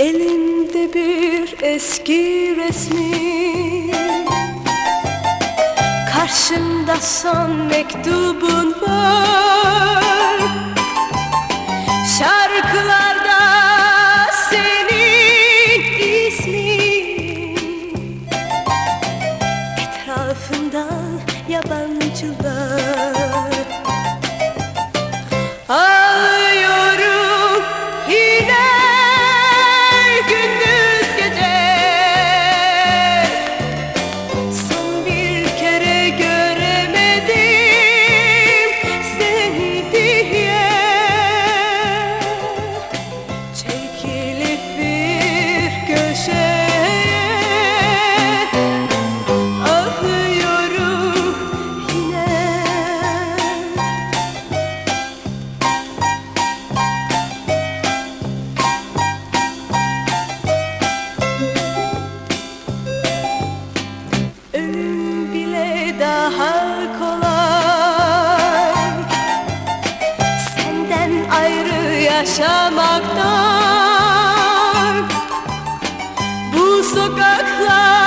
Elimde bir eski resmi. Karşımda son mektubun var. Ölüm bile daha kolay. Senden ayrı yaşamaktan Bu sokaklar